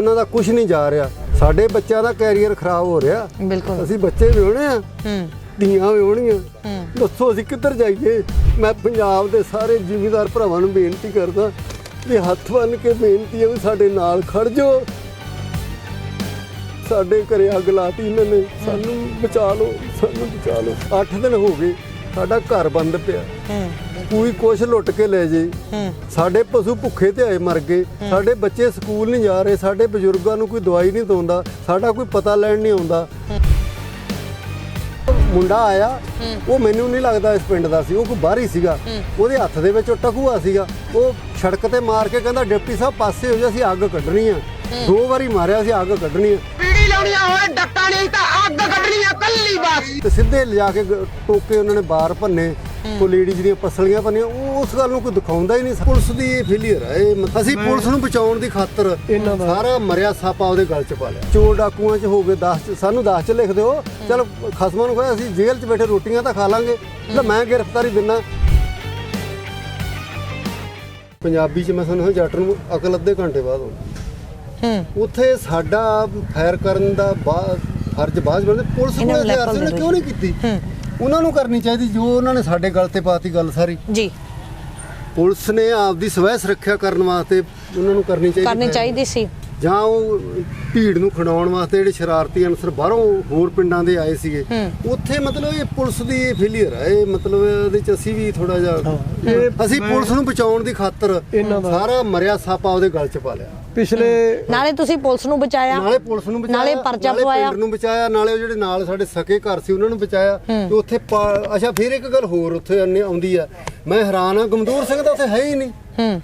ਉਹਨਾਂ ਦਾ ਕੁਝ ਨਹੀਂ ਜਾ ਰਿਹਾ। ਸਾਡੇ ਬੱਚਿਆਂ ਦਾ ਕੈਰੀਅਰ ਖਰਾਬ ਹੋ ਰਿਹਾ। ਬਿਲਕੁਲ। ਅਸੀਂ ਬੱਚੇ ਵਿਆਹੁਣੇ ਆ। ਹੂੰ। ਧੀਆਂ ਵਿਆਹੁਣੀਆਂ ਹੂੰ। ਦੱਸੋ ਅਸੀਂ ਕਿੱਧਰ ਜਾਈਏ? ਮੈਂ ਪੰਜਾਬ ਦੇ ਸਾਰੇ ਜ਼ਿਮੀਂਦਾਰ ਭਰਾਵਾਂ ਨੂੰ ਬੇਨਤੀ ਕਰਦਾ ਵੀ ਹੱਥ ਬੰਨ ਕੇ ਬੇਨਤੀ ਹੈ ਵੀ ਸਾਡੇ ਨਾਲ ਖੜ ਜਾਓ। ਸਾਡੇ ਘਰੇ ਅੱਗ ਲਾਤੀ ਇਹਨਾਂ ਨੇ। ਸਾਨੂੰ ਬਚਾ ਲਓ ਸਾਨੂੰ ਬਚਾ ਲਓ। 8 ਦਿਨ ਹੋ ਗਏ। ਸਾਡਾ ਘਰ ਬੰਦ ਪਿਆ। ਹੂੰ। ਕੋਈ ਕੁਛ ਲੁੱਟ ਕੇ ਲੈ ਜੇ। ਹੂੰ। ਸਾਡੇ ਪਸ਼ੂ ਭੁੱਖੇ ਤੇ ਆਏ ਮਰ ਗਏ। ਸਾਡੇ ਬੱਚੇ ਸਕੂਲ ਨਹੀਂ ਜਾ ਰਹੇ। ਸਾਡੇ ਬਜ਼ੁਰਗਾਂ ਨੂੰ ਕੋਈ ਦਵਾਈ ਨਹੀਂ ਦਵਾਉਂਦਾ ਸਾਡਾ ਕੋਈ ਪਤਾ ਲੈਣ ਨਹੀਂ ਆਉਂਦਾ। ਮੁੰਡਾ ਆਇਆ। ਉਹ ਮੈਨੂੰ ਨਹੀਂ ਲੱਗਦਾ ਇਸ ਪਿੰਡ ਦਾ ਸੀ। ਉਹ ਕੋਈ ਬਾਹਰੀ ਸੀਗਾ। ਉਹਦੇ ਹੱਥ ਦੇ ਵਿੱਚ ਉਹ ਟਕੂਆ ਸੀਗਾ। ਉਹ ਸੜਕ ਤੇ ਮਾਰ ਕੇ ਕਹਿੰਦਾ ਡਿਪਟੀ ਸਾਹਿਬ ਪਾਸੇ ਹੋ ਜਾ ਅਸੀਂ ਅੱਗ ਕੱਢਣੀ ਆ। ਦੋ ਵਾਰੀ ਮਾਰਿਆ ਸੀ ਅੱਗ ਕੱਢਣੀ ਆ। ਪੀੜੀ ਲਾਉਣੀ ਹੋਏ ਡੱਕਾ ਨਹੀਂ ਤਾਂ ਅੱਗ ਕੱਢਣੀ ਆ ਕੱਲੀ ਬਸ ਤੇ ਸਿੱਧੇ ਲਿਜਾ ਕੇ ਗ- ਟੋਕੇ ਉਹਨਾਂ ਨੇ ਬਾਹਰ ਭੰਨੇ ਉਹ ਲੇਡੀਜ਼ ਦੀਆਂ ਪਸਲੀਆਂ ਭੰਨੀਆਂ ਉਹ ਉਸ ਗੱਲ ਨੂੰ ਕੋਈ ਦਿਖਾਉਂਦਾ ਹੀ ਨਹੀਂ ਪੁਲਿਸ ਦੀ ਇਹ ਫੇਲਿਅਰ ਹੈ ਇਹ ਅਸੀਂ ਪੁਲਿਸ ਨੂੰ ਬਚਾਉਣ ਦੀ ਖਾਤਰ ਸਾਰਾ ਮਰਿਆ ਸਾਪਾ ਉਹਦੇ ਗਲ 'ਚ ਪਾ ਲਿਆ। ਚੋਰ ਡਾਕੂਆਂ 'ਚ ਹੋ ਗਏ 10 ਸਾਨੂੰ 10 'ਚ ਲਿਖ ਦਿਓ ਚਲ ਖਸਮਾਂ ਨੂੰ ਕਹੇ ਅਸੀਂ ਜੇਲ੍ਹ 'ਚ ਬੈਠੇ ਰੋਟੀਆਂ ਤਾਂ ਖਾ ਲਾਂਗੇ। ਲੈ ਮੈਂ ਗ੍ਰਿਫਤਾਰੀ ਦਿੰਨਾ। ਪੰਜਾਬੀ 'ਚ ਮੈਂ ਤੁਹਾਨੂੰ ਜੱਟ ਨੂੰ ਅਕਲ ਅੱਧੇ ਘੰਟੇ ਬਾਅਦ ਆਉਂਦੀ। ਹੂੰ। ਉੱਥੇ ਸਾਡਾ ਫਾਇਰ ਕਰਨ ਦਾ ਬਾ- ਫਰਜ਼ ਬਾਅਦ ਬਣਦੇ ਪੁਲਿਸ ਇਹਨਾਂ ਕੋਲ ਨੂੰ ਹਥਿਆਰ ਲੈਪਲ ਕਿਉਂ ਨਹੀਂ ਕੀਤੀ? ਉਹਨਾਂ ਨੂੰ ਕਰਨੀ ਚਾਹੀਦੀ ਜੋ ਉਹਨਾਂ ਨੇ ਸਾਡੇ ਗੱਲ ਤੇ ਪਾਤੀ ਗੱਲ ਸਾਰੀ। ਜੀ। ਪੁਲਿਸ ਨੇ ਆਪਦੀ ਸਵੈ ਸੁਰੱਖਿਆ ਕਰਨ ਵਾਸਤੇ ਉਹਨਾਂ ਨੂੰ ਕਰਨੀ ਚਾਹੀਦੀ ਕਰਨੀ। ਚਾਹੀਦੀ ਸੀ। ਜਾਂ ਉਹ ਭੀੜ ਨੂੰ ਖਿਡਾਉਣ ਵਾਸਤੇ ਜਿਹੜੇ ਸ਼ਰਾਰਤੀ ਅਨਸਰ ਬਾਹਰੋਂ ਹੋਰ ਪਿੰਡਾਂ ਦੇ ਆਏ ਸੀਗੇ ਉੱਥੇ ਮਤਲਬ ਇਹ ਪੁਲਿਸ ਦੀ ਇਹ ਫੇਲਿਅਰ ਹੈ ਇਹ ਮਤਲਬ ਇਹਦੇ ਚ ਅਸੀਂ ਵੀ ਥੋੜਾ ਜਿਹਾ ਇਹ ਅਸੀਂ ਪੁਲਿਸ ਨੂੰ ਬਚਾਉਣ ਦੀ ਖਾਤਰ ਸਾਰਾ ਮਰਿਆ ਸਾਪਾ ਉਹਦੇ ਗਲ ਚ ਪਾ ਲਿਆ। ਪਿਛਲੇ ਨਾਲੇ ਤੁਸੀਂ ਪੁਲਿਸ ਨੂੰ ਬਚਾਇਆ। ਨਾਲੇ ਪੁਲਿਸ ਨੂੰ ਬਚਾਇਆ ਨਾਲੇ ਪਰਚਾ ਪਵਾਇਆ। ਪਿੰਡ ਨੂੰ ਬਚਾਇਆ ਨਾਲੇ ਉਹ ਜਿਹੜੇ ਨਾਲ ਸਾਡੇ ਸਕੇ ਘਰ ਸੀ ਉਹਨਾਂ ਨੂੰ ਬਚਾਇਆ। ਤੇ ਉੱਥੇ ਅੱਛਾ ਫਿਰ ਇੱਕ ਗੱਲ ਹੋਰ ਉੱਥੇ ਆਉਂਦੀ ਆ। ਮੈਂ ਹੈਰਾਨ ਆ ਗਮਦੂਰ ਸਿੰਘ ਤਾਂ ਉੱਥੇ ਹੈ ਹੀ ਨਹੀਂ। ਹੂੰ।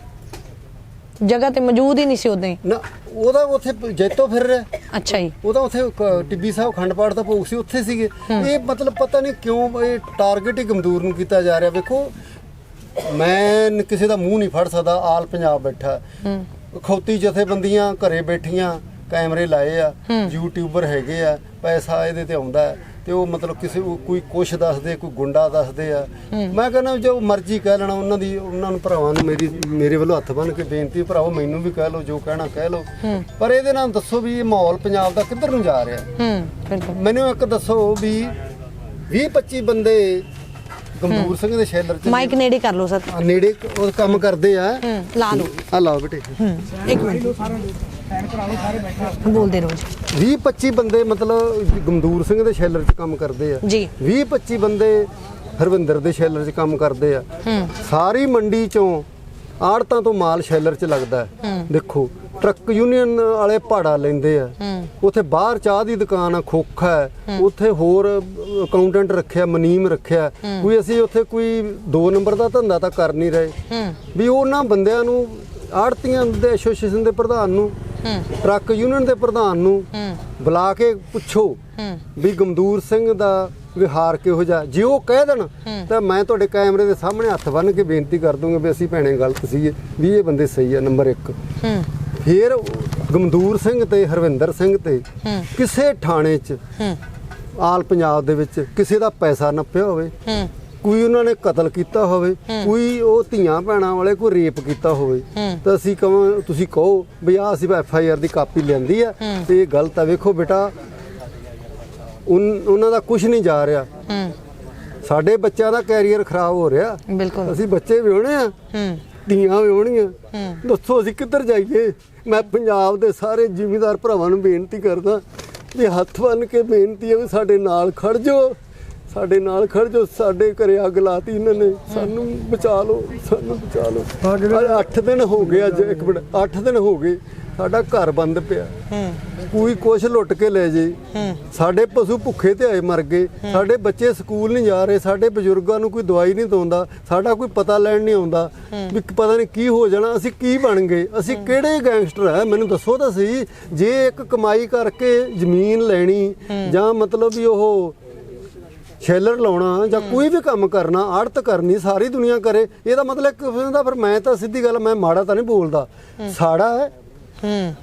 ਜਗ੍ਹਾ ਤੇ ਮੌਜੂਦ ਹੀ ਨਹੀਂ ਸੀ ਉਦੋਂ ਨਾ ਉਹਦਾ ਉੱਥੇ ਜੈਤੋ ਫਿਰ ਰਿਹਾ। ਅੱਛਾ ਜੀ। ਉਹਦਾ ਉੱਥੇ ਟਿੱਬੀ ਸਾਹਿਬ ਖੰਡ ਪਾਠ ਦਾ ਭੋਗ ਸੀ ਉੱਥੇ ਸੀਗੇ। ਇਹ ਮਤਲਬ ਪਤਾ ਨਹੀਂ ਕਿਉਂ ਇਹ ਟਾਰਗੇਟ ਹੀ ਗਮਦੂਰ ਨੂੰ ਕੀਤਾ ਜਾ ਰਿਹਾ। ਵੇਖੋ ਮੈਂ ਕਿਸੇ ਦਾ ਮੂੰਹ ਨਹੀਂ ਫੜ ਸਕਦਾ ਆਲ ਪੰਜਾਬ ਬੈਠਾ। ਖੌਤੀ ਜਥੇਬੰਦੀਆਂ ਘਰੇ ਬੈਠੀਆਂ ਕੈਮਰੇ ਲਾਏ ਆ ਯੂਟਿਊਬਰ ਹੈਗੇ ਆ ਪੈਸਾ ਇਹਦੇ ਤੇ ਆਉਂਦਾ ਤੇ ਉਹ ਮਤਲਬ ਕਿਸੇ ਕੋਈ ਕੁਛ ਦੱਸਦੇ ਕੋਈ ਗੁੰਡਾ ਦੱਸਦੇ ਆ। ਮੈਂ ਕਹਿੰਦਾ ਜੋ ਮਰਜ਼ੀ ਕਹਿ ਲੈਣਾ ਉਹਨਾਂ ਦੀ ਉਹਨਾਂ ਨੂੰ ਭਰਾਵਾਂ ਨੂੰ ਮੇਰੀ ਮੇਰੇ ਵੱਲੋਂ ਹੱਥ ਬੰਨ ਕੇ ਬੇਨਤੀ ਭਰਾਵੋ ਮੈਨੂੰ ਵੀ ਕਹਿ ਲਓ ਜੋ ਕਹਿਣਾ ਕਹਿ ਲਓ। ਪਰ ਇਹਦੇ ਨਾਲ ਦੱਸੋ ਵੀ ਇਹ ਮਾਹੌਲ ਪੰਜਾਬ ਦਾ ਕਿੱਧਰ ਨੂੰ ਜਾ ਰਿਹਾ? ਮੈਨੂੰ ਇੱਕ ਦੱਸੋ ਵੀ 20 25 ਬੰਦੇ ਗੰਦੂਰ ਸਿੰਘ ਦੇ ਸ਼ੈਲਰ ਚ ਮਾਈਕ ਨੇੜੇ ਕਰ ਲਓ ਸਰ। ਆ ਨੇੜੇ ਕ- ਉਹ ਕੰਮ ਕਰਦੇ ਆ। ਲਾ ਲਓ। ਆ ਲਾਓ ਬੇਟੇ। ਇੱਕ ਮਿੰਟ। ਬੋਲਦੇ ਰਹੋ ਜੀ। 20 25 ਬੰਦੇ ਮਤਲਬ ਗੰਦੂਰ ਸਿੰਘ ਦੇ ਸ਼ੈਲਰ 'ਚ ਕੰਮ ਕਰਦੇ ਆ। ਜੀ। 20 25 ਬੰਦੇ ਹਰਵਿੰਦਰ ਦੇ ਸ਼ੈਲਰ 'ਚ ਕੰਮ ਕਰਦੇ ਆ। ਸਾਰੀ ਮੰਡੀ 'ਚੋਂ ਆੜਤਾਂ ਤੋਂ ਮਾਲ ਸ਼ੈਲਰ 'ਚ ਲੱਗਦਾ। ਹੈ। ਦੇਖੋ ਟਰੱਕ ਯੂਨੀਅਨ ਵਾਲੇ ਭਾੜਾ ਲੈਂਦੇ ਆ। ਉੱਥੇ ਬਾਹਰ ਚਾਹ ਦੀ ਦੁਕਾਨ ਆ ਖੋਖਾ ਹੈ। ਉੱਥੇ ਹੋਰ ਅਕਾਊਂਟੈਂਟ ਰੱਖਿਆ ਮਨੀਮ ਰੱਖਿਆ। ਕੋਈ ਅਸੀਂ ਉੱਥੇ ਕੋਈ 2 ਨੰਬਰ ਦਾ ਧੰਦਾ ਤਾਂ ਕਰ ਨਹੀਂ ਰਹੇ। ਵੀ ਉਹਨਾਂ ਬੰਦਿਆਂ ਨੂੰ ਆੜਤੀਆਂ ਦੇ ਐਸੋਸੀਏਸ਼ਨ ਦੇ ਪ੍ਰਧਾਨ ਨੂੰ ਟਰੱਕ ਯੂਨੀਅਨ ਦੇ ਪ੍ਰਧਾਨ ਨੂੰ ਬੁਲਾ ਕੇ ਪੁੱਛੋ ਵੀ ਗਮਦੂਰ ਸਿੰਘ ਦਾ ਵਿਹਾਰ ਕਿਹੋ ਜਿਹਾ। ਜੇ ਉਹ ਕਹਿ ਦੇਣ ਤਾਂ ਮੈਂ ਤੁਹਾਡੇ ਕੈਮਰੇ ਦੇ ਸਾਹਮਣੇ ਹੱਥ ਬੰਨ੍ਹ ਕੇ ਬੇਨਤੀ ਕਰ ਦੂੰਗਾ ਵੀ ਅਸੀਂ ਭੈਣੇ ਗਲਤ ਸੀਗੇ ਵੀ ਇਹ ਬੰਦੇ ਸਹੀ ਆ ਨੰਬਰ 1 ਹੂੰ। ਫਿਰ ਗਮਦੂਰ ਸਿੰਘ ਤੇ ਹਰਵਿੰਦਰ ਸਿੰਘ ਤੇ ਕਿਸੇ ਥਾਣੇ 'ਚ ਆਲ ਪੰਜਾਬ ਦੇ ਵਿੱਚ ਕਿਸੇ ਦਾ ਪੈਸਾ ਨੱਪਿਆ ਹੋਵੇ ਕੋਈ ਉਹਨਾਂ ਨੇ ਕਤਲ ਕੀਤਾ ਹੋਵੇ ਕੋਈ ਉਹ ਧੀਆਂ ਭੈਣਾਂ ਵਾਲੇ ਕੋਈ ਰੇਪ ਕੀਤਾ ਹੋਵੇ ਤਾਂ ਅਸੀਂ ਕਹਾਂ ਤੁਸੀਂ ਕਹੋ ਵੀ ਆ ਅਸੀਂ ਐਫ ਆਈ ਆਰ ਦੀ ਕਾਪੀ ਲੈਂਦੀ ਆ ਤੇ ਇਹ ਗਲਤ ਆ। ਵੇਖੋ ਬੇਟਾ ਉਹਨਾਂ ਦਾ ਕੁਝ ਨਹੀਂ ਜਾ ਰਿਹਾ। ਸਾਡੇ ਬੱਚਿਆਂ ਦਾ ਕੈਰੀਅਰ ਖਰਾਬ ਹੋ ਰਿਹਾ। ਅਸੀਂ ਬੱਚੇ ਵਿਆਹੁਣੇ ਆ। ਧੀਆਂ ਵਿਆਹੁਣੀਆਂ। ਦੱਸੋ ਅਸੀਂ ਕਿੱਧਰ ਜਾਈਏ? ਮੈਂ ਪੰਜਾਬ ਦੇ ਸਾਰੇ ਜ਼ਿਮੀਂਦਾਰ ਭਰਾਵਾਂ ਨੂੰ ਬੇਨਤੀ ਕਰਦਾ ਵੀ ਹੱਥ ਬੰਨ ਕੇ ਬੇਨਤੀ ਹੈ ਵੀ ਸਾਡੇ ਨਾਲ ਖੜ ਜਾਓ। ਸਾਡੇ ਨਾਲ ਖੜ ਜਾਓ ਸਾਡੇ ਘਰੇ ਅੱਗ ਲਾਤੀ ਇਹਨਾਂ ਨੇ। ਸਾਨੂੰ ਬਚਾ ਲਓ ਸਾਨੂੰ ਬਚਾ ਲਓ। 8 ਦਿਨ ਹੋ ਗਏ ਅੱਜ ਇੱਕ ਮਿੰਟ 8 ਦਿਨ ਹੋ ਗਏ। ਸਾਡਾ ਘਰ ਬੰਦ ਪਿਆ। ਕੋਈ ਕੁਛ ਲੁੱਟ ਕੇ ਲੈ ਜੇ। ਸਾਡੇ ਪਸ਼ੂ ਭੁੱਖੇ ਤੇ ਆਏ ਮਰ ਗਏ। ਸਾਡੇ ਬੱਚੇ ਸਕੂਲ ਨਹੀਂ ਜਾ ਰਹੇ। ਸਾਡੇ ਬਜ਼ੁਰਗਾਂ ਨੂੰ ਕੋਈ ਦਵਾਈ ਨਹੀਂ ਦਵਾਉਂਦਾ ਸਾਡਾ ਕੋਈ ਪਤਾ ਲੈਣ ਨਹੀਂ ਆਉਂਦਾ। ਵੀ ਪਤਾ ਨਹੀਂ ਕੀ ਹੋ ਜਾਣਾ ਅਸੀਂ ਕੀ ਬਣ ਗਏ? ਅਸੀਂ ਕਿਹੜੇ ਗੈਂਗਸਟਰ ਆ? ਮੈਨੂੰ ਦੱਸੋ ਤਾਂ ਸਹੀ। ਜੇ ਇੱਕ ਕਮਾਈ ਕਰਕੇ ਜ਼ਮੀਨ ਲੈਣੀ ਜਾਂ ਮਤਲਬ ਵੀ ਉਹ ਸ਼ੈਲਰ ਲਾਉਣਾ ਜਾਂ ਕੋਈ ਵੀ ਕੰਮ ਕਰਨਾ ਆੜਤ ਕਰਨੀ ਸਾਰੀ ਦੁਨੀਆ ਕਰੇ ਇਹਦਾ ਮਤਲਬ ਦਾ ਫਿਰ ਮੈਂ ਤਾਂ ਸਿੱਧੀ ਗੱਲ ਮੈਂ ਮਾੜਾ ਤਾਂ ਨਹੀਂ ਬੋਲਦਾ। ਸਾੜਾ ਹੈ। ਹੂੰ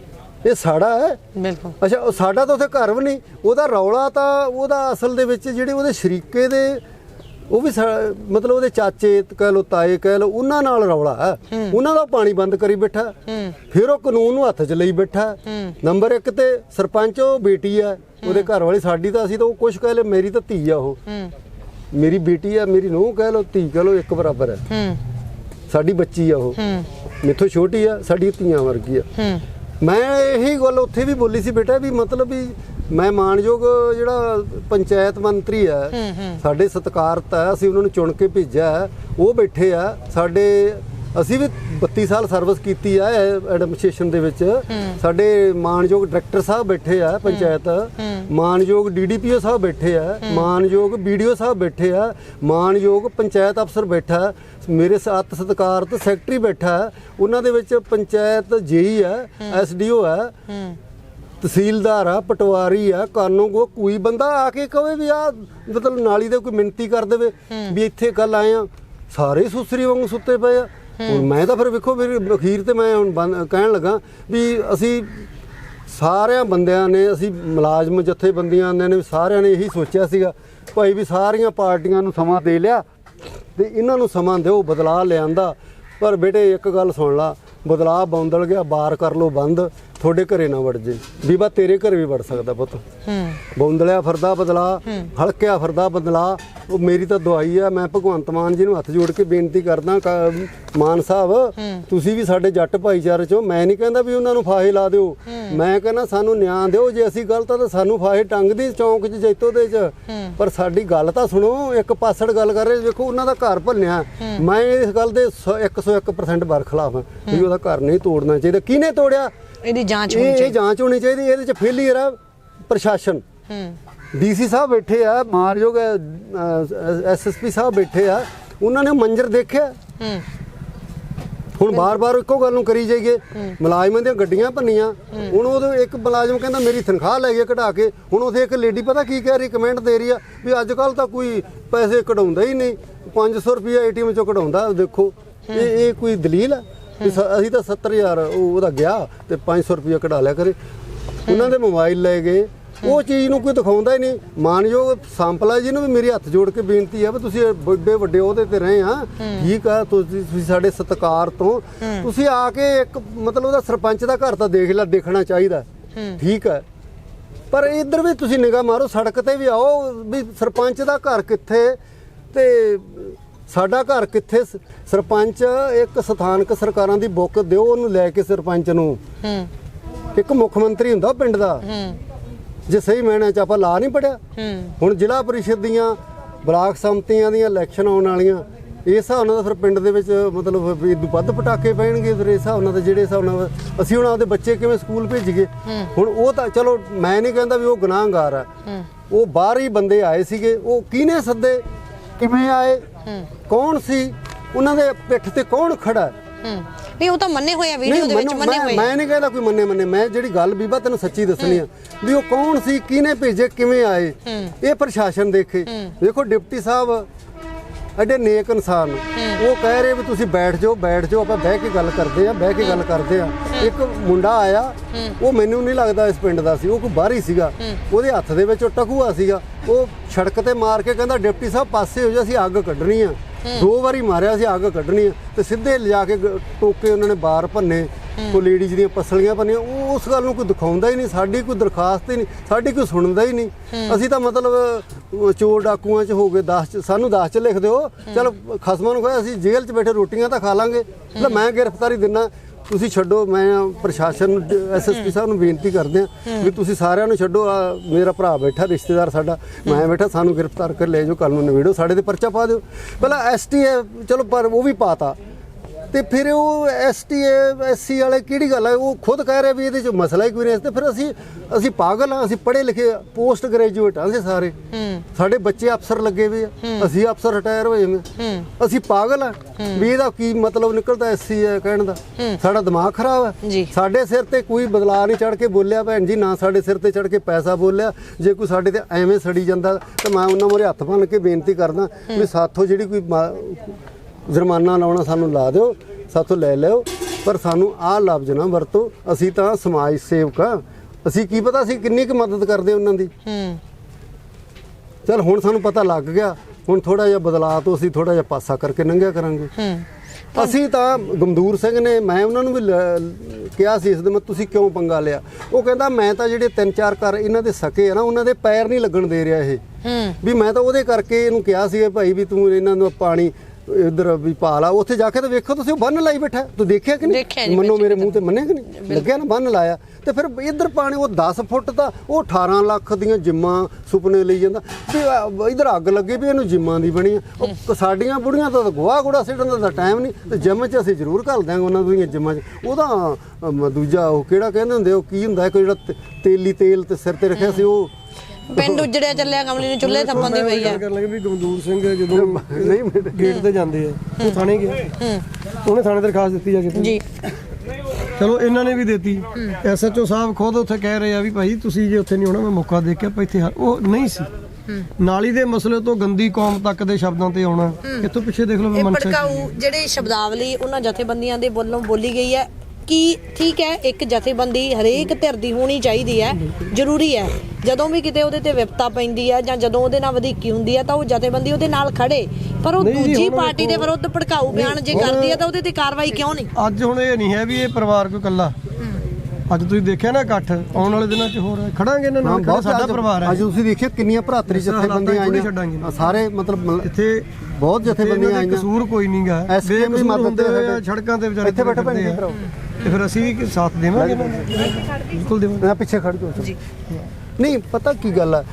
ਇਹ ਸਾੜਾ ਹੈ? ਬਿਲਕੁਲ। ਅੱਛਾ ਉਹ ਸਾਡਾ ਤਾਂ ਉੱਥੇ ਘਰ ਵੀ ਨਹੀਂ। ਉਹਦਾ ਰੌਲਾ ਤਾਂ ਉਹਦਾ ਅਸਲ ਦੇ ਵਿੱਚ ਜਿਹੜੇ ਉਹਦੇ ਸ਼ਰੀਕੇ ਦੇ ਉਹ ਵੀ ਮਤਲਬ ਉਹਦੇ ਚਾਚੇ ਕਹਿ ਲੋ ਤਾਏ ਕਹਿ ਲੋ ਉਹਨਾਂ ਨਾਲ ਰੌਲਾ ਹੈ। ਉਹਨਾਂ ਦਾ ਪਾਣੀ ਬੰਦ ਕਰੀ ਬੈਠਾ ਫਿਰ ਉਹ ਕਾਨੂੰਨ ਨੂੰ ਹੱਥ 'ਚ ਲਈ ਬੈਠਾ ਨੰਬਰ 1 ਤੇ ਸਰਪੰਚ ਉਹ ਬੇਟੀ ਆ ਉਹਦੇ ਘਰ ਵਾਲੀ ਸਾਡੀ ਤਾਂ ਅਸੀਂ ਤਾਂ ਉਹ ਕੁਛ ਕਹਿ ਲੈ ਮੇਰੀ ਤਾਂ ਧੀ ਆ ਉਹ। ਹੂੰ। ਮੇਰੀ ਬੇਟੀ ਆ ਮੇਰੀ ਨੂੰਹ ਕਹਿ ਲੋ ਧੀ ਕਹਿ ਲੋ ਇੱਕ ਬਰਾਬਰ ਹੈ। ਹੂੰ। ਸਾਡੀ ਬੱਚੀ ਆ ਉਹ। ਹੂੰ। ਮੇਥੋਂ ਛੋਟੀ ਆ ਸਾਡੀ ਧੀਆਂ ਵਰਗੀ ਆ ਮੈਂ ਇਹੀ ਗੱਲ ਉੱਥੇ ਵੀ ਬੋਲੀ ਸੀ ਬੇਟਾ ਵੀ ਮਤਲਬ ਵੀ ਮੈਂ ਮਾਨਯੋਗ ਜਿਹੜਾ ਪੰਚਾਇਤ ਮੰਤਰੀ ਆ ਸਾਡੇ ਸਤਿਕਾਰਤ ਆ ਅਸੀਂ ਉਹਨਾਂ ਨੂੰ ਚੁਣ ਕੇ ਭੇਜਿਆ। ਉਹ ਬੈਠੇ ਆ ਸਾਡੇ ਅਸੀਂ ਵੀ 32 ਸਾਲ ਸਰਵਿਸ ਕੀਤੀ ਆ ਐਡਮਿਨਿਸਟ੍ਰੇਸ਼ਨ ਦੇ ਵਿੱਚ। ਸਾਡੇ ਮਾਨਯੋਗ ਡਾਇਰੈਕਟਰ ਸਾਹਿਬ ਬੈਠੇ ਆ ਪੰਚਾਇਤ। ਮਾਨਯੋਗ ਡੀਡੀਪੀਓ ਸਾਹਿਬ ਬੈਠੇ ਆ। ਮਾਨਯੋਗ ਵੀਡੀਓ ਸਾਹਿਬ ਬੈਠੇ ਆ। ਮਾਨਯੋਗ ਪੰਚਾਇਤ ਅਫਸਰ ਬੈਠਾ। ਮੇਰੇ ਸਤ ਸਤਿਕਾਰਤ ਸੈਕਟਰੀ ਬੈਠਾ। ਉਹਨਾਂ ਦੇ ਵਿੱਚ ਪੰਚਾਇਤ ਜੇਈ ਆ ਐਸਡੀਓ ਆ। ਹੂੰ। ਤਹਿਸੀਲਦਾਰ ਆ ਪਟਵਾਰੀ ਆ ਕਾਨੂੰਗੋ ਕੋਈ ਬੰਦਾ ਆ ਕੇ ਕਵੇ ਵੀ ਆ ਮਤਲਬ ਨਾਲੀ ਦੇ ਕੋਈ ਮਿੰਤੀ ਕਰ ਦੇਵੇ ਵੀ ਇੱਥੇ ਕੱਲ ਆਏ ਆ। ਸਾਰੇ ਸੁਸਰੀ ਵਾਂਗੂ ਸੁੱਤੇ ਪਏ ਆ। ਹੁਣ ਮੈਂ ਤਾਂ ਫਿਰ ਵੇਖੋ ਮੇਰੀ ਅਖੀਰ ਤੇ ਮੈਂ ਹੁਣ ਬੰਦ- ਕਹਿਣ ਲੱਗਾ ਵੀ ਅਸੀਂ ਸਾਰਿਆਂ ਬੰਦਿਆਂ ਨੇ, ਅਸੀਂ ਮੁਲਾਜ਼ਮ, ਜਥੇਬੰਦੀਆਂ ਨੇ ਵੀ ਸਾਰਿਆਂ ਨੇ ਇਹੀ ਸੋਚਿਆ ਸੀਗਾ, ਭਾਈ ਵੀ ਸਾਰੀਆਂ ਪਾਰਟੀਆਂ ਨੂੰ ਸਮਾਂ ਦੇ ਲਿਆ ਤੇ ਇਹਨਾਂ ਨੂੰ ਸਮਾਂ ਦਿਓ, ਬਦਲਾਅ ਲਿਆਂਦਾ। ਪਰ ਬੇਟੇ ਇੱਕ ਗੱਲ ਸੁਣ ਲਾ, ਬਦਲਾਅ ਬੌਂਦਲ ਗਿਆ, ਬਾਰ ਕਰ ਲੋ ਬੰਦ। ਤੁਹਾਡੇ ਘਰੇ ਨਾ ਵੜ ਜੇ। ਬੀਬਾ ਤੇਰੇ ਘਰੇ ਵੀ ਵੜ ਸਕਦਾ ਪੁੱਤ। ਹੂੰ। ਬੌਂਦਲਿਆ ਫਰਦਾ ਬਦਲਾ ਹਲਕਿਆ ਫਰਦਾ ਬਦਲਾ। ਉਹ ਮੇਰੀ ਤਾਂ ਦਵਾਈ ਆ ਮੈਂ ਭਗਵੰਤ ਮਾਨ ਜੀ ਨੂੰ ਹੱਥ ਜੋੜ ਕੇ ਬੇਨਤੀ ਕਰਦਾ ਮਾਨ ਸਾਹਿਬ ਤੁਸੀਂ ਵੀ ਸਾਡੇ ਜੱਟ ਭਾਈਚਾਰੇ ਚੋਂ ਮੈਂ ਨਹੀਂ ਕਹਿੰਦਾ ਵੀ ਉਹਨਾਂ ਨੂੰ ਫਾਹੇ ਲਾ ਦਿਓ। ਮੈਂ ਕਹਿੰਦਾ ਸਾਨੂੰ ਨਿਆਂ ਦਿਓ ਜੇ ਅਸੀਂ ਗਲਤ ਆ ਤਾਂ ਸਾਨੂੰ ਫਾਹੇ ਟੰਗ ਦੀ ਚੌਂਕ 'ਚ ਜੈਤੋ ਦੇ 'ਚ। ਪਰ ਸਾਡੀ ਗੱਲ ਤਾਂ ਸੁਣੋ ਇੱਕ ਪਾਸੜ ਗੱਲ ਕਰ ਰਹੇ ਵੇਖੋ ਉਹਨਾਂ ਦਾ ਘਰ ਭੰਨਿਆ। ਮੈਂ ਇਸ ਗੱਲ ਦੇ 101% ਬਰਖਲਾਫ ਵੀ ਉਹਦਾ ਘਰ ਨਹੀਂ ਤੋੜਨਾ ਚਾਹੀਦਾ। ਕਿਹਨੇ ਤੋੜਿਆ? ਇਹਦੀ ਜਾਂਚ ਹੋਣੀ ਇਹ ਚਾਹੀਦੀ। ਜਾਂਚ ਹੋਣੀ ਚਾਹੀਦੀ ਇਹਦੇ ਚ ਫੇਲੀਅਰ ਆ ਪ੍ਰਸ਼ਾਸਨ। ਹੂੰ। ਡੀਸੀ ਸਾਹਿਬ ਬੈਠੇ ਆ ਮਾਰਯੋਗ ਐਸਐਸਪੀ ਸਾਹਿਬ ਬੈਠੇ ਆ ਉਹਨਾਂ ਨੇ ਮੰਜ਼ਰ ਦੇਖਿਆ। ਹੂੰ। ਹੁਣ ਬਾਰ-ਬਾਰ ਇੱਕੋ ਗੱਲ ਨੂੰ ਕਰੀ ਜਾਈਏ ਮੁਲਾਜ਼ਮਾਂ ਦੀਆਂ ਗੱਡੀਆਂ ਭੰਨੀਆਂ ਹੁਣ ਉਹਦੇ ਇੱਕ ਮੁਲਾਜ਼ਮ ਕਹਿੰਦਾ ਮੇਰੀ ਤਨਖਾਹ ਲੈ ਗਿਆ ਕਢਾ ਕੇ। ਹੁਣ ਉਹਦੇ ਇੱਕ ਲੇਡੀ ਪਤਾ ਕੀ ਕਹਿ ਰਹੀ ਕਮੈਂਟ ਦੇ ਰਹੀ ਆ ਵੀ ਅੱਜ ਕੱਲ ਤਾਂ ਕੋਈ ਪੈਸੇ ਕਢਾਉਂਦਾ ਹੀ ਨਹੀਂ। 500 ਰੁਪਏ ਏਟੀਐਮ ਚੋਂ ਕਢਾਉਂਦਾ ਦੇਖੋ। ਇਹ ਇਹ ਕੋਈ ਦਲੀਲ ਆ? ਸ- ਅਸੀਂ ਤਾਂ 70000 ਉਹ ਉਹਦਾ ਗਿਆ ਤੇ 500 ਰੁਪਏ ਕਢਾ ਲਿਆ ਕਰੇ। ਉਹਨਾਂ ਦੇ ਮੋਬਾਈਲ ਲੈ ਗਏ। ਉਹ ਚੀਜ਼ ਨੂੰ ਕੋਈ ਦਿਖਾਉਂਦਾ ਹੀ ਨਹੀਂ। ਮਾਨਯੋਗ ਸੰਪਲਾ ਜੀ ਨੂੰ ਵੀ ਮੇਰੀ ਹੱਥ ਜੋੜ ਕੇ ਬੇਨਤੀ ਆ ਵੀ ਤੁਸੀਂ ਵੱਡੇ ਵੱਡੇ ਉਹਦੇ ਤੇ ਰਹੇ ਆ। ਠੀਕ ਆ ਤੁਸੀਂ ਤੁਸੀਂ ਸਾਡੇ ਸਤਿਕਾਰ ਤੋਂ। ਤੁਸੀਂ ਆ ਕੇ ਇੱਕ ਮਤਲਬ ਉਹਦਾ ਸਰਪੰਚ ਦਾ ਘਰ ਤਾਂ ਦੇਖ ਲੈ ਦੇਖਣਾ ਚਾਹੀਦਾ। ਠੀਕ ਹੈ ਪਰ ਇੱਧਰ ਵੀ ਤੁਸੀਂ ਨਿਗਾਹ ਮਾਰੋ ਸੜਕ ਤੇ ਵੀ ਆਓ ਵੀ ਸਰਪੰਚ ਦਾ ਘਰ ਕਿੱਥੇ ਤੇ ਸਾਡਾ ਘਰ ਕਿੱਥੇ ਸ- ਸਰਪੰਚ ਇੱਕ ਸਥਾਨਕ ਸਰਕਾਰਾਂ ਦੀ ਬੁੱਕ ਦਿਓ ਉਹਨੂੰ ਲੈ ਕੇ ਸਰਪੰਚ ਨੂੰ। ਹੂੰ। ਇੱਕ ਮੁੱਖ ਮੰਤਰੀ ਹੁੰਦਾ ਪਿੰਡ ਦਾ। ਹੂੰ। ਜੇ ਸਹੀ ਮੈਨੇ ਚ ਆਪਾਂ ਲਾ ਨਹੀਂ ਪੜਿਆ। ਹੂੰ। ਹੁਣ ਜ਼ਿਲ੍ਹਾ ਪਰਿਸ਼ਦ ਦੀਆਂ ਬਲਾਕ ਸੰਮਤੀਆਂ ਦੀਆਂ ਇਲੈਕਸ਼ਨ ਆਉਣ ਵਾਲੀਆਂ ਇਸ ਹਿਸਾਬ ਨਾਲ ਤਾਂ ਫਿਰ ਪਿੰਡ ਦੇ ਵਿੱਚ ਮਤਲਬ ਵੀ ਇਦੋਂ ਵੱਧ ਪਟਾਕੇ ਪੈਣਗੇ ਫਿਰ ਇਸ ਹਿਸਾਬ ਨਾਲ ਤਾਂ ਜਿਹੜੇ ਹਿਸਾਬ ਨਾਲ ਅਸੀਂ ਹੁਣ ਆਪਦੇ ਬੱਚੇ ਕਿਵੇਂ ਸਕੂਲ ਭੇਜੀਏ। ਹੁਣ ਉਹ ਤਾਂ ਚਲੋ ਮੈਂ ਨਹੀਂ ਕਹਿੰਦਾ ਵੀ ਉਹ ਗੁਨਾਹਗਾਰ ਆ। ਉਹ ਬਾਹਰ ਹੀ ਬੰਦੇ ਆਏ ਸੀਗੇ ਉਹ ਕਿਹਨੇ ਸੱਦੇ? ਕਿਵੇਂ ਆਏ? ਕੌਣ ਸੀ? ਉਹਨਾਂ ਦੇ ਪਿੱਠ ਤੇ ਕੌਣ ਖੜਾ ਹੈ? ਹੂੰ। ਨਹੀਂ ਉਹ ਤਾਂ ਮੰਨੇ ਹੋਏ ਆ ਵੀਡੀਓ ਦੇ ਵਿੱਚ ਮੈਨੂੰ- ਹੋਏ ਮੈਂ ਨਹੀਂ ਕਹਿੰਦਾ ਕੋਈ ਮੰਨੇ ਮੰਨੇ। ਮੈਂ ਜਿਹੜੀ ਗੱਲ ਬੀਬਾ ਤੈਨੂੰ ਸੱਚੀ ਦੱਸਣੀ ਆ ਵੀ ਉਹ ਕੌਣ ਸੀ ਕਿਹਨੇ ਭੇਜੇ ਕਿਵੇਂ ਆਏ? ਇਹ ਪ੍ਰਸ਼ਾਸਨ ਦੇਖੇ। ਦੇਖੋ ਡਿਪਟੀ ਸਾਹਿਬ ਐਡੇ ਨੇਕ ਇਨਸਾਨ। ਉਹ ਕਹਿ ਰਹੇ ਵੀ ਤੁਸੀਂ ਬੈਠ ਜਾਓ ਬੈਠ ਜਾਓ ਆਪਾਂ ਬਹਿ ਕੇ ਗੱਲ ਕਰਦੇ ਆ ਬਹਿ ਕੇ ਗੱਲ ਕਰਦੇ ਆ ਇੱਕ ਮੁੰਡਾ ਆਇਆ ਉਹ ਮੈਨੂੰ ਨਹੀਂ ਲੱਗਦਾ ਇਸ ਪਿੰਡ ਦਾ ਸੀ ਉਹ ਕੋਈ ਬਾਹਰੀ ਸੀਗਾ। ਉਹਦੇ ਹੱਥ ਦੇ ਵਿੱਚ ਉਹ ਟਕੂਆ ਸੀਗਾ। ਉਹ ਸੜਕ ਤੇ ਮਾਰ ਕੇ ਕਹਿੰਦਾ ਡਿਪਟੀ ਸਾਹਿਬ ਪਾਸੇ ਹੋ ਜਾ ਅਸੀਂ ਅੱਗ ਕੱਢਣੀ ਆ। ਦੋ ਵਾਰੀ ਮਾਰਿਆ ਸੀ ਅੱਗ ਕੱਢਣੀ ਆ। ਤੇ ਸਿੱਧੇ ਲਿਜਾ ਕੇ ਟੋਕੇ ਉਹਨਾਂ ਨੇ ਬਾਹਰ ਭੰਨੇ। ਕੋ ਲੇਡੀਜ਼ ਦੀਆਂ ਪਸਲੀਆਂ ਭੰਨੀਆਂ। ਉਹ ਉਸ ਗੱਲ ਨੂੰ ਕੋਈ ਦਿਖਾਉਂਦਾ ਹੀ ਨਹੀਂ ਸਾਡੀ ਕੋਈ ਦਰਖਾਸਤ ਹੀ ਨਹੀਂ ਸਾਡੀ ਕੋਈ ਸੁਣਦਾ ਹੀ ਨਹੀਂ। ਅਸੀਂ ਤਾਂ ਮਤਲਬ ਚੋਰ ਡਾਕੂਆਂ 'ਚ ਹੋ ਗਏ 10 ਚ, ਸਾਨੂੰ 10 ਚ ਲਿਖ ਦਿਓ। ਚਲ ਖਸਮਾਂ ਨੂੰ ਕਹੇ, ਅਸੀਂ ਜੇਲ੍ਹ 'ਚ ਬੈਠੇ, ਰੋਟੀਆਂ ਤਾਂ ਖਾ ਲਾਂਗੇ। ਲੈ ਮੈਂ ਗ੍ਰਿਫਤਾਰੀ ਦਿੰਨਾ, ਤੁਸੀਂ ਛੱਡੋ, ਮੈਂ ਪ੍ਰਸ਼ਾਸਨ ਨੂੰ ਐਸਐਸਪੀ ਸਾਹਿਬ ਨੂੰ ਬੇਨਤੀ ਕਰਦੇ ਆ ਵੀ ਤੁਸੀਂ ਸਾਰਿਆਂ ਨੂੰ ਛੱਡੋ ਮੇਰਾ ਭਰਾ ਬੈਠਾ, ਰਿਸ਼ਤੇਦਾਰ ਸਾਡਾ, ਮੈਂ ਬੈਠਾ, ਸਾਨੂੰ ਗ੍ਰਿਫਤਾਰ ਕਰ ਲੈ ਜਾਓ ਕੱਲ ਨੂੰ ਨਵੇੜੋ ਸਾਡੇ ਤੇ ਪਰਚਾ ਪਾ ਦਿਓ। ਪਹਿਲਾਂ ਐਸਟੀ ਚਲੋ ਪਰ ਉਹ ਵੀ ਪਾਤਾ। ਤੇ ਫਿਰ ਉਹ ਐਸਟੀ ਐਸਸੀ ਵਾਲੇ ਕਿਹੜੀ ਗੱਲ ਹੈ ਉਹ ਖੁਦ ਕਹਿ ਰਹੇ ਵੀ ਇਹਦੇ ਚ ਮਸਲਾ ਹੀ ਕੋਈ ਨਹੀਂ। ਤੇ ਫਿਰ ਅਸੀਂ ਅਸੀਂ ਪਾਗਲ ਆ ਅਸੀਂ ਪੜ੍ਹੇ ਲਿਖੇ ਪੋਸਟ ਗ੍ਰੈਜੂਏਟ ਆ ਅਸੀਂ ਸਾਰੇ। ਸਾਡੇ ਬੱਚੇ ਅਫਸਰ ਲੱਗੇ ਹੋਏ ਆ। ਅਸੀਂ ਅਫਸਰ ਰਿਟਾਇਰ ਹੋਏ ਹੋਏ ਆ। ਅਸੀਂ ਪਾਗਲ ਆ। ਵੀ ਇਹਦਾ ਕੀ ਮਤਲਬ ਨਿਕਲਦਾ ਐਸਸੀ ਹੈ ਕਹਿਣ ਦਾ? ਸਾਡਾ ਦਿਮਾਗ ਖਰਾਬ ਹੈ। ਸਾਡੇ ਸਿਰ ਤੇ ਕੋਈ ਬਦਲਾਅ ਨਹੀਂ ਚੜ ਕੇ ਬੋਲਿਆ ਭੈਣ ਜੀ ਨਾ ਸਾਡੇ ਸਿਰ ਤੇ ਚੜ ਕੇ ਪੈਸਾ ਬੋਲਿਆ। ਜੇ ਕੋਈ ਸਾਡੇ ਤੇ ਐਵੇਂ ਸੜੀ ਜਾਂਦਾ ਤਾਂ ਮੈਂ ਉਹਨਾਂ ਮੂਹਰੇ ਹੱਥ ਬੰਨ ਕੇ ਬੇਨਤੀ ਕਰਦਾ ਵੀ ਸਾਥੋਂ ਜਿਹੜੀ ਕੋਈ ਜੁਰਮਾਨਾ ਲਾਉਣਾ ਸਾਨੂੰ ਲਾ ਦਿਓ ਸਾਥੋਂ ਲੈ ਲਿਓ ਪਰ ਸਾਨੂੰ ਆਹ ਲਫ਼ਜ਼ ਨਾ ਵਰਤੋ ਅਸੀਂ ਤਾਂ ਸਮਾਜ ਸੇਵਕ ਆ। ਅਸੀਂ ਕੀ ਪਤਾ ਅਸੀਂ ਕਿੰਨੀ ਕੁ ਮਦਦ ਕਰਦੇ ਉਹਨਾਂ ਦੀ? ਹੂੰ। ਚਲ ਹੁਣ ਸਾਨੂੰ ਪਤਾ ਲੱਗ ਗਿਆ ਹੁਣ ਥੋੜਾ ਜਿਹਾ ਬਦਲਾਅ ਤੋਂ ਅਸੀਂ ਥੋੜਾ ਜਿਹਾ ਪਾਸਾ ਕਰਕੇ ਲੰਘਿਆ ਕਰਾਂਗੇ। ਅਸੀਂ ਤਾਂ ਗਮਦੂਰ ਸਿੰਘ ਨੇ ਮੈਂ ਉਹਨਾਂ ਨੂੰ ਵੀ ਕਿਹਾ ਸੀ ਇਸ ਦੇ ਮੈਂ ਤੁਸੀਂ ਕਿਉਂ ਪੰਗਾ ਲਿਆ? ਉਹ ਕਹਿੰਦਾ ਮੈਂ ਤਾਂ ਜਿਹੜੇ ਤਿੰਨ ਚਾਰ ਘਰ ਇਹਨਾਂ ਦੇ ਸਕੇ ਆ ਨਾ ਉਹਨਾਂ ਦੇ ਪੈਰ ਨਹੀਂ ਲੱਗਣ ਦੇ ਰਿਹਾ ਇਹ। ਹੂੰ। ਵੀ ਮੈਂ ਤਾਂ ਉਹਦੇ ਕਰਕੇ ਇਹਨੂੰ ਕਿਹਾ ਸੀ ਭਾਈ ਵੀ ਤੂੰ ਇਹਨਾਂ ਨੂੰ ਪਾਣੀ ਇਧਰ ਵੀ ਪਾ ਲਾ ਉੱਥੇ ਜਾ ਕੇ ਤਾਂ ਵੇਖੋ ਤੁਸੀਂ ਉਹ ਬੰਨ ਲਾਈ ਬੈਠਾ ਤੂੰ ਦੇਖਿਆ ਕਿ ਨਹੀਂ? ਮੰਨੋ ਮੇਰੇ ਮੂੰਹ ਤੇ ਮੰਨਿਆ ਕਿ ਨਹੀਂ? ਲੱਗਿਆ ਨਾ ਬੰਨ ਲਾਇਆ। ਤੇ ਫਿਰ ਇਧਰ ਪਾਣੀ ਉਹ 10 ਫੁੱਟ ਤਾਂ ਉਹ 18 ਲੱਖ ਦੀਆਂ ਜਿੰਮਾਂ ਸੁਪਨੇ ਲਈ ਜਾਂਦਾ। ਵੀ ਇਧਰ ਅੱਗ ਲੱਗੀ ਵੀ ਇਹਨੂੰ ਜਿੰਮਾਂ ਦੀ ਬਣੀ ਆ। ਉਹ ਸਾਡੀਆਂ ਬੁੜੀਆਂ ਦਾ ਤਾਂ ਗੋਹਾ ਗੋੜਾ ਸਿੱਟਣ ਦਾ ਤਾਂ ਟਾਈਮ ਨਹੀਂ। ਤੇ ਜਿੰਮ 'ਚ ਅਸੀਂ ਜ਼ਰੂਰ ਘੱਲ ਦਿਆਂਗੇ ਉਹਨਾਂ ਦੀਆਂ ਜਿੰਮਾਂ 'ਚ। ਉਹਦਾ ਦੂਜਾ ਉਹ ਕਿਹੜਾ ਕਹਿੰਦੇ ਹੁੰਦੇ ਉਹ ਕੀ ਹੁੰਦਾ ਇੱਕ ਜਿਹੜਾ ਤੇ- ਤੇਲੀ ਤੇਲ ਤੇ ਸਿਰ ਤੇ ਰੱਖਿਆ ਸੀ ਉਹ ਪਿੰਡ ਉਜੜਿਆ ਚੱਲਿਆ ਕਮਲੀ ਨੂੰ ਚੁੱਲ੍ਹੇ ਥੱਪਣ ਦੀ ਪਈ ਆ। ਗੱਲ ਕਰਨ ਲੱਗੇ ਵੀ ਗਮਦੂਰ ਸਿੰਘ ਜਦੋਂ ਨਹੀਂ ਗੇਟ ਤੇ ਜਾਂਦੇ ਆ। ਉਹ ਥਾਣੇ ਗਿਆ ਉਹਨੇ ਥਾਣੇ ਦਰਖਾਸਤ ਦਿੱਤੀ ਜਾ ਕੇ ਜੀ। ਚਲੋ ਇਹਨਾਂ ਨੇ ਵੀ ਦਿੱਤੀ। ਐਸਐਚਓ ਸਾਹਿਬ ਖੁਦ ਉੱਥੇ ਕਹਿ ਰਹੇ ਆ ਵੀ ਭਾਈ ਤੁਸੀਂ ਜੇ ਉੱਥੇ ਨਹੀਂ ਹੋਣਾ ਮੈਂ ਮੌਕਾ ਦੇ ਕੇ ਆਪਾਂ ਇੱਥੇ ਉਹ ਨਹੀਂ ਸੀ। ਨਾਲੀ ਦੇ ਮਸਲੇ ਤੋਂ ਗੰਦੀ ਕੌਮ ਤੱਕ ਦੇ ਸ਼ਬਦਾਂ ਤੇ ਆਉਣਾ। ਇੱਥੋਂ ਪਿੱਛੇ ਦੇਖ ਲਓ ਵੀ ਇਹ ਮਨਸ਼ਾ ਭੜਕਾਊ ਜਿਹੜੇ ਸ਼ਬਦਾਵਲੀ ਉਹਨਾਂ ਜਥੇਬੰਦੀਆਂ ਦੇ ਵੱਲੋਂ ਬੋਲੀ ਗਈ ਹੈ ਕਿ ਠੀਕ ਹੈ? ਇੱਕ ਜਥੇਬੰਦੀ ਹਰੇਕ ਧਿਰ ਦੀ ਹੋਣੀ ਚਾਹੀਦੀ ਹੈ ਜ਼ਰੂਰੀ ਹੈ। ਜਦੋਂ ਵੀ ਕਿਤੇ ਉਹਦੇ ਤੇ ਵਿਪਤਾ ਪੈਂਦੀ ਹੈ ਜਾਂ ਜਦੋਂ ਉਹਦੇ ਨਾਲ ਵਧੀਕੀ ਹੁੰਦੀ ਹੈ ਤਾਂ ਉਹ ਜਥੇਬੰਦੀ ਉਹਦੇ ਨਾਲ ਖੜੇ। ਪਰ ਉਹ ਦੂਜੀ ਪਾਰਟੀ ਦੇ ਵਿਰੁੱਧ ਭੜਕਾਊ ਬਿਆਨ ਜੇ ਕਰਦੀ ਹੈ ਤਾਂ ਉਹਦੇ ਤੇ ਕਾਰਵਾਈ ਕਿਉਂ ਨਹੀਂ? ਅੱਜ ਹੁਣ ਇਹ ਨਹੀਂ ਹੈ ਵੀ ਇਹ ਪਰਿਵਾਰ ਕੋਈ ਇਕੱਲਾ। ਅੱਜ ਤੁਸੀਂ ਦੇਖਿਆ ਨਾ ਇਕੱਠ ਆਉਣ ਵਾਲੇ ਦਿਨਾਂ 'ਚ ਹੋਰ ਖੜਾਂਗੇ ਇਹਨਾਂ ਨਾਲ ਸਾਡਾ ਪਰਿਵਾਰ ਹੈ। ਅੱਜ ਤੁਸੀਂ ਦੇਖਿਆ ਕਿੰਨੀਆਂ ਭਰਾਤਰੀ ਜਥੇਬੰਦੀਆਂ ਆਈਆਂ। ਸਾਰੇ ਮਤਲਬ ਇੱਥੇ ਬਹੁਤ ਜਥੇਬੰਦੀਆਂ ਦੇ ਆਈਆਂ। ਕਸੂਰ ਕੋਈ ਨਹੀਂਗਾ SKM ਦੀ ਮਦਦ ਸਾਡੇ- ਸੜਕਾਂ ਤੇ ਵਿਚਾਰੇ ਇੱਥੇ ਬੈਠੋ ਫਿਰਦੇ ਆ। ਤੇ ਫਿਰ ਅਸੀਂ ਕੀ ਸਾਥ ਦੇਵਾਂਗੇ? ਬਿਲਕੁਲ ਦੇਵਾਂਗੇ। ਮੈਂ ਪਿੱਛੇ ਖੜ ਜਾਓ ਨਹੀਂ ਪਤਾ ਕੀ ਗੱਲ ਹੈ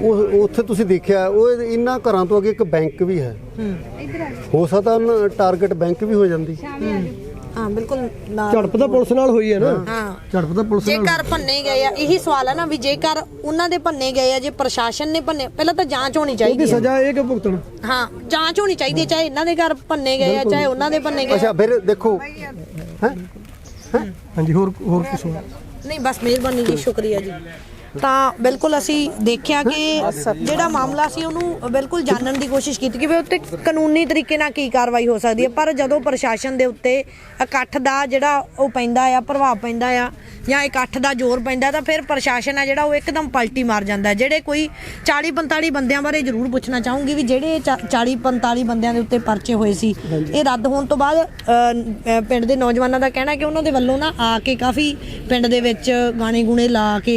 ਉਹ ਉੱਥੇ ਤੁਸੀਂ ਦੇਖਿਆ ਉਹ ਇਹਨਾਂ ਘਰਾਂ ਤੋਂ ਅੱਗੇ ਇੱਕ ਬੈਂਕ ਵੀ ਹੈ। ਹੋ। ਸਕਦਾ ਉਹਨਾਂ ਟਾਰਗੇਟ ਬੈਂਕ ਵੀ ਹੋ ਜਾਂਦੀ। ਹਾਂ ਬਿਲਕੁਲ ਨਾਲ ਝੜਪ ਤਾਂ ਪੁਲਿਸ ਨਾਲ ਹੋਈ ਹੈ ਨਾ। ਹਾਂ। ਝੜਪ ਤਾਂ ਪੁਲਿਸ ਨਾਲ ਜੇਕਰ ਭੰਨੇ ਗਏ ਆ ਇਹੀ ਸਵਾਲ ਹੈ ਨਾ ਵੀ ਜੇਕਰ ਉਹਨਾਂ ਦੇ ਭੰਨੇ ਗਏ ਆ ਜੇ ਪ੍ਰਸ਼ਾਸਨ ਨੇ ਭੰਨੇ ਪਹਿਲਾਂ ਤਾਂ ਜਾਂਚ ਹੋਣੀ ਉਹਦੀ ਚਾਹੀਦੀ ਹੈ। ਸਜ਼ਾ ਇਹ ਕਿ ਭੁਗਤਣ? ਹਾਂ ਜਾਂਚ ਹੋਣੀ ਚਾਹੀਦੀ ਹੈ ਚਾਹੇ ਇਹਨਾਂ ਦੇ ਘਰ ਭੰਨੇ ਗਏ ਆ ਚਾਹੇ ਉਹਨਾਂ ਦੇ ਭੰਨੇ ਗਏ ਆ। ਅੱਛਾ ਫਿਰ ਦੇਖੋ। ਹੈ? ਹਾਂਜੀ ਹੋਰ ਹੋਰ ਕੁਝ ਹੋਰ ਨਹੀਂ ਬਸ ਮਿਹਰਬਾਨੀ ਜੀ ਸ਼ੁਕਰੀਆ ਜੀ। ਤਾਂ ਬਿਲਕੁਲ ਅਸੀਂ ਦੇਖਿਆ ਕਿ ਜਿਹੜਾ ਮਾਮਲਾ ਸੀ ਉਹਨੂੰ ਬਿਲਕੁਲ ਜਾਣਨ ਦੀ ਕੋਸ਼ਿਸ਼ ਕੀਤੀ ਕਿ ਵੀ ਉੱਤੇ ਕਾਨੂੰਨੀ ਤਰੀਕੇ ਨਾਲ ਕੀ ਕਾਰਵਾਈ ਹੋ ਸਕਦੀ ਹੈ ਪਰ ਜਦੋਂ ਪ੍ਰਸ਼ਾਸਨ ਦੇ ਉੱਤੇ ਇਕੱਠ ਦਾ ਜਿਹੜਾ ਉਹ ਪੈਂਦਾ ਆ ਪ੍ਰਭਾਵ ਪੈਂਦਾ ਆ ਜਾਂ ਇਕੱਠ ਦਾ ਜ਼ੋਰ ਪੈਂਦਾ ਤਾਂ ਫਿਰ ਪ੍ਰਸ਼ਾਸਨ ਆ ਜਿਹੜਾ ਉਹ ਇੱਕਦਮ ਪਲਟੀ ਮਾਰ ਜਾਂਦਾ। ਜਿਹੜੇ ਕੋਈ 40 45 ਬੰਦਿਆਂ ਬਾਰੇ ਜ਼ਰੂਰ ਪੁੱਛਣਾ ਚਾਹੂੰਗੀ ਵੀ ਜਿਹੜੇ 40 45 ਬੰਦਿਆਂ ਦੇ ਉੱਤੇ ਪਰਚੇ ਹੋਏ ਸੀ ਇਹ ਰੱਦ ਹੋਣ ਤੋਂ ਬਾਅਦ ਪਿੰਡ ਦੇ ਨੌਜਵਾਨਾਂ ਦਾ ਕਹਿਣਾ ਕਿ ਉਹਨਾਂ ਦੇ ਵੱਲੋਂ ਨਾ ਆ ਕੇ ਕਾਫੀ ਪਿੰਡ ਦੇ ਵਿੱਚ ਗਾਣੇ ਗੁਣੇ ਲਾ ਕੇ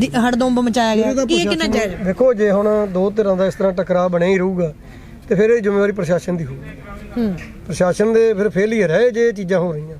ਦੀ- ਹੜਦੁੰਬ ਮਚਾਇਆ ਗਿਆ। ਕੀ ਇਹ ਕਿੰਨਾ ਜਾਇਜ਼? ਦੇਖੋ ਜੇ ਹੁਣ ਦੋ ਧਿਰਾਂ ਦਾ ਇਸ ਤਰ੍ਹਾਂ ਟਕਰਾਅ ਬਣਿਆ ਹੀ ਰਹੂਗਾ ਤੇ ਫਿਰ ਇਹ ਜ਼ਿੰਮੇਵਾਰੀ ਪ੍ਰਸ਼ਾਸਨ ਦੀ ਹੋਊਗੀ ਹੂੰ। ਪ੍ਰਸ਼ਾਸਨ ਦੇ ਫਿਰ ਫੇਲੀਅਰ ਹੈ ਜੇ ਇਹ ਚੀਜ਼ਾਂ ਹੋ ਰਹੀਆਂ।